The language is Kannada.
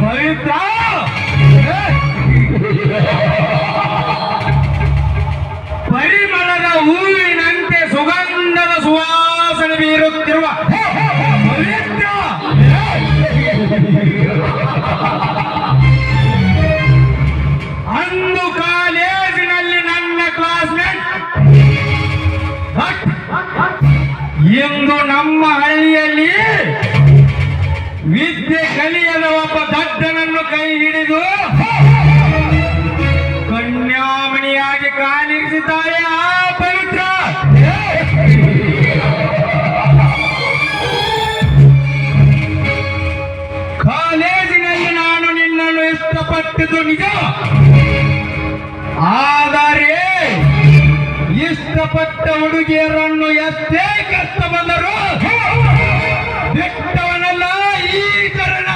ಪವಿತ್ರ ಪರಿಮಳದ ಹೂವಿನಂತೆ ಸುಗಂಧದ ಸುವಾಸನೆ ಬೀರುತ್ತಿರುವ ಇಂದು ನಮ್ಮ ಹಳ್ಳಿಯಲ್ಲಿ ವಿದ್ಯೆ ಕಲಿಯದ ಒಬ್ಬ ದಡ್ಡನನ್ನು ಕೈ ಹಿಡಿದು ಕನ್ಯಾಮಣಿಯಾಗಿ ಕಾಲಿರಿಸಿದ್ದಾರೆ ಆ ಪವಿತ್ರ. ಕಾಲೇಜಿನಲ್ಲಿ ನಾನು ನಿನ್ನನ್ನು ಇಷ್ಟಪಟ್ಟಿದ್ದು ನಿಜ. ಇಷ್ಟಪಟ್ಟ ಹುಡುಗಿಯರನ್ನು ಎಷ್ಟೇ ಕಷ್ಟ ಬಂದರು. ಬೆಟ್ಟವನಲ್ಲ ಈ ಚರಣ